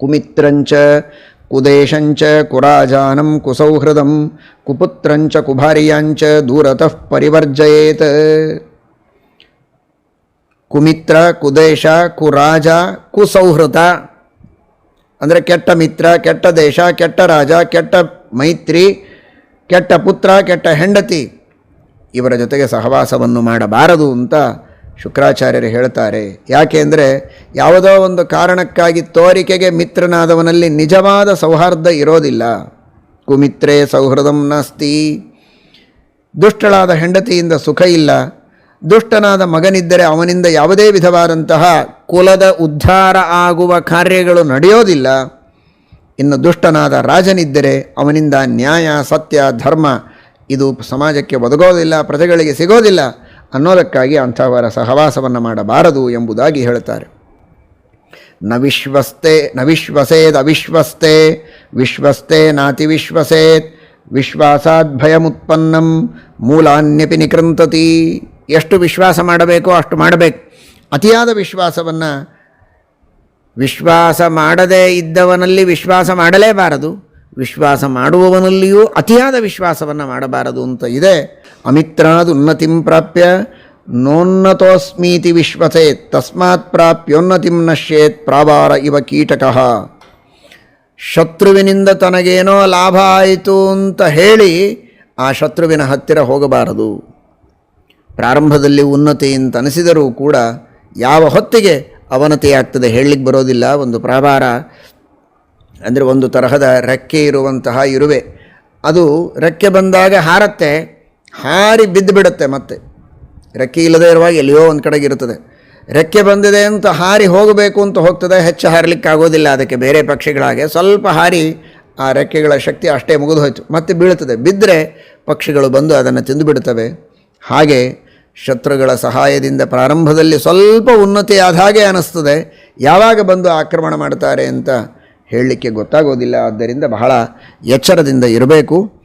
ಕುಮಿತ್ರಂಚ ಕುದೇಶಂಚ ಕುರಾಜಾನಂ ಕುಸೌಹೃದಂ ಕುಪುತ್ರಂಚ ಕುಭಾರಿಯಾಂಚ ದೂರತಃ ಪರಿವರ್ಜಯೇತ್ ಕುಮಿತ್ರ ಕುದೇಶ ಕುರಾಜ ಕುಸೌಹೃದ ಅಂದರೆ ಕೆಟ್ಟ ಮಿತ್ರ, ಕೆಟ್ಟ ದೇಶ, ಕೆಟ್ಟ ರಾಜ, ಕೆಟ್ಟ ಮೈತ್ರಿ, ಕೆಟ್ಟ ಪುತ್ರ, ಕೆಟ್ಟ ಹೆಂಡತಿ ಇವರ ಜೊತೆಗೆ ಸಹವಾಸವನ್ನು ಮಾಡಬಾರದು ಅಂತ ಶುಕ್ರಾಚಾರ್ಯರು ಹೇಳ್ತಾರೆ. ಯಾಕೆ ಅಂದರೆ ಯಾವುದೋ ಒಂದು ಕಾರಣಕ್ಕಾಗಿ ತೋರಿಕೆಗೆ ಮಿತ್ರನಾದವನಲ್ಲಿ ನಿಜವಾದ ಸೌಹಾರ್ದ ಇರೋದಿಲ್ಲ. ಕುಮಿತ್ರೇ ಸೌಹೃದಂ ನಾಸ್ತಿ. ದುಷ್ಟಳಾದ ಹೆಂಡತಿಯಿಂದ ಸುಖ ಇಲ್ಲ. ದುಷ್ಟನಾದ ಮಗನಿದ್ದರೆ ಅವನಿಂದ ಯಾವುದೇ ವಿಧವಾದಂತಹ ಕುಲದ ಉದ್ಧಾರ ಆಗುವ ಕಾರ್ಯಗಳು ನಡೆಯೋದಿಲ್ಲ. ಇನ್ನು ದುಷ್ಟನಾದ ರಾಜನಿದ್ದರೆ ಅವನಿಂದ ನ್ಯಾಯ, ಸತ್ಯ, ಧರ್ಮ ಇದು ಸಮಾಜಕ್ಕೆ ಒದಗೋದಿಲ್ಲ, ಪ್ರಜೆಗಳಿಗೆ ಸಿಗೋದಿಲ್ಲ. ಅನ್ನೋದಕ್ಕಾಗಿ ಅಂಥವರ ಸಹವಾಸವನ್ನು ಮಾಡಬಾರದು ಎಂಬುದಾಗಿ ಹೇಳುತ್ತಾರೆ. ನ ವಿಶ್ವಸ್ತೆ ನ ವಿಶ್ವಸೇದ್ ಅವಿಶ್ವಸ್ತೆ ವಿಶ್ವಸ್ತೆ ನಾತಿ ವಿಶ್ವಸೇತ್, ವಿಶ್ವಾಸಾದ್ ಭಯಮುತ್ಪನ್ನಂ, ಮೂಲಾನ್ಯಪಿ ನಿಕೃಂತತಿ. ಎಷ್ಟು ವಿಶ್ವಾಸ ಮಾಡಬೇಕೋ ಅಷ್ಟು ಮಾಡಬೇಕು. ಅತಿಯಾದ ವಿಶ್ವಾಸವನ್ನು ವಿಶ್ವಾಸ ಮಾಡದೇ ಇದ್ದವನಲ್ಲಿ ವಿಶ್ವಾಸ ಮಾಡಲೇಬಾರದು. ವಿಶ್ವಾಸ ಮಾಡುವವನಲ್ಲಿಯೂ ಅತಿಯಾದ ವಿಶ್ವಾಸವನ್ನು ಮಾಡಬಾರದು ಅಂತ ಇದೆ. ಅಮಿತ್ರಾದ್ ಉನ್ನತಿಂ ಪ್ರಾಪ್ಯ ನೋನ್ನತೋಸ್ಮೀತಿ ವಿಶ್ವಸೇತ್, ತಸ್ಮಾತ್ ಪ್ರಾಪ್ಯೋನ್ನತಿಂ ನಶ್ಯೇತ್ ಪ್ರಾಬಾರ ಇವ ಕೀಟಕಃ. ಶತ್ರುವಿನಿಂದ ತನಗೇನೋ ಲಾಭ ಆಯಿತು ಅಂತ ಹೇಳಿ ಆ ಶತ್ರುವಿನ ಹತ್ತಿರ ಹೋಗಬಾರದು. ಪ್ರಾರಂಭದಲ್ಲಿ ಉನ್ನತಿ ಅಂತ ಅನಿಸಿದರೂ ಕೂಡ ಯಾವ ಹೊತ್ತಿಗೆ ಅವನತಿ ಆಗ್ತದೆ ಹೇಳಲಿಕ್ಕೆ ಬರೋದಿಲ್ಲ. ಒಂದು ಪ್ರಾಭಾರ ಅಂದರೆ ಒಂದು ತರಹದ ರೆಕ್ಕೆ ಇರುವಂತಹ ಇರುವೆ. ಅದು ರೆಕ್ಕೆ ಬಂದಾಗ ಹಾರತ್ತೆ. ಹಾರಿ ಬಿದ್ದು ಬಿಡುತ್ತೆ ಮತ್ತೆ. ರೆಕ್ಕೆ ಇಲ್ಲದೆ ಇರುವಾಗ ಎಲ್ಲಿಯೋ ಒಂದು ಕಡೆಗೆ ಇರುತ್ತದೆ. ರೆಕ್ಕೆ ಬಂದಿದೆ ಅಂತ ಹಾರಿ ಹೋಗಬೇಕು ಅಂತ ಹೋಗ್ತದೆ, ಹೆಚ್ಚು ಹಾರಲಿಕ್ಕೆ ಆಗೋದಿಲ್ಲ ಅದಕ್ಕೆ ಬೇರೆ ಪಕ್ಷಿಗಳಾಗೆ ಸ್ವಲ್ಪ ಹಾರಿ ಆ ರೆಕ್ಕೆಗಳ ಶಕ್ತಿ ಅಷ್ಟೇ ಮುಗಿದು ಹೋಯಿತು. ಮತ್ತೆ ಬೀಳುತ್ತದೆ. ಬಿದ್ದರೆ ಪಕ್ಷಿಗಳು ಬಂದು ಅದನ್ನು ತಿಂದು ಬಿಡುತ್ತವೆ. ಹಾಗೆ ಶತ್ರುಗಳ ಸಹಾಯದಿಂದ ಪ್ರಾರಂಭದಲ್ಲಿ ಸ್ವಲ್ಪ ಉನ್ನತಿ ಆದ ಹಾಗೆ ಅನ್ನಿಸ್ತದೆ ಯಾವಾಗ ಬಂದು ಆಕ್ರಮಣ ಮಾಡ್ತಾರೆ ಅಂತ ಹೇಳಲಿಕ್ಕೆ ಗೊತ್ತಾಗೋದಿಲ್ಲ. ಆದ್ದರಿಂದ ಬಹಳ ಎಚ್ಚರದಿಂದ ಇರಬೇಕು.